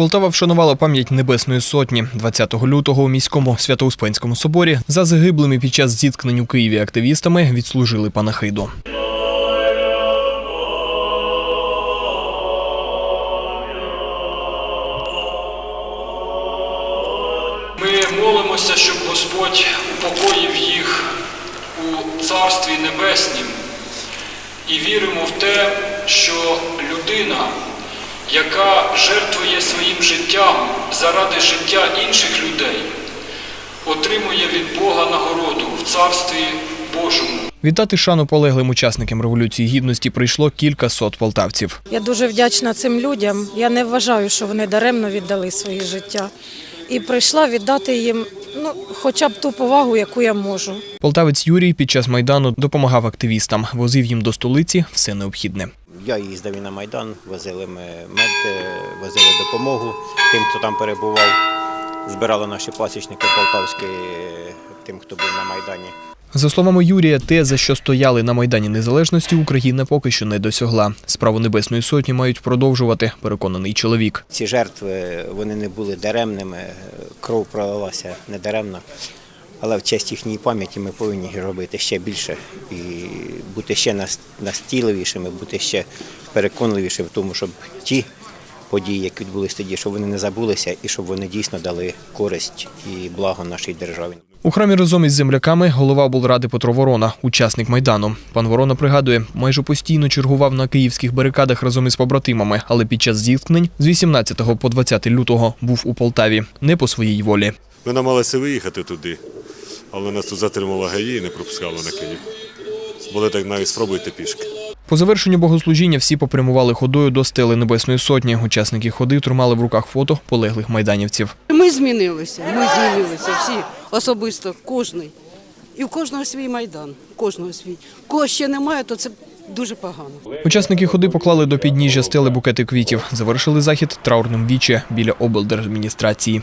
Полтава вшанувала пам'ять Небесної Сотні 20 лютого у міському Свято-Успенському соборі. За загиблими під час зіткнень у Києві активістами відслужили панахиду. Ми молимося, щоб Господь упокоїв їх у Царстві Небеснім і віримо в те, що людина, яка жертвує своїм життям заради життя інших людей, отримує від Бога нагороду в Царстві Божому. Вітати шану полеглим учасникам Революції Гідності прийшло кілька сот полтавців. Я дуже вдячна цим людям. Я не вважаю, що вони даремно віддали свої життя. І прийшла віддати їм ну, хоча б ту повагу, яку я можу. Полтавець Юрій під час майдану допомагав активістам, возив їм до столиці все необхідне. Я їздив і на Майдан, возили ми мед, е, возили допомогу тим, хто там перебував. Збирали наші пасічники полтавські е, тим, хто був на Майдані. За словами Юрія, те, за що стояли на Майдані Незалежності, Україна поки що не досягла. Справу Небесної Сотні мають продовжувати, переконаний чоловік. Ці жертви вони не були даремними, е, кров пролилася недаремно. Але в честь їхньої пам'яті ми повинні робити ще більше і бути ще нас- настійливішими, бути ще переконливішими в тому, щоб ті події, які відбулися тоді, щоб вони не забулися і щоб вони дійсно дали користь і благо нашій державі. У храмі разом із земляками голова облради Петро Ворона, учасник майдану. Пан Ворона пригадує, майже постійно чергував на київських барикадах разом із побратимами, але під час зіткнень з 18 по 20 лютого був у Полтаві не по своїй волі. Ми намагалися виїхати туди, але нас тут затримала ГАІ і не пропускали на Київ. Були так навіть спробуйте пішки. По завершенню богослужіння всі попрямували ходою до стели Небесної Сотні. Учасники ходи тримали в руках фото полеглих майданівців. Ми змінилися, ми змінилися всі особисто, кожний. І в кожного свій майдан, в кожного свій. Кого ще немає, то це дуже погано. Учасники ходи поклали до підніжжя стели букети квітів. Завершили захід траурним віче біля облдержадміністрації.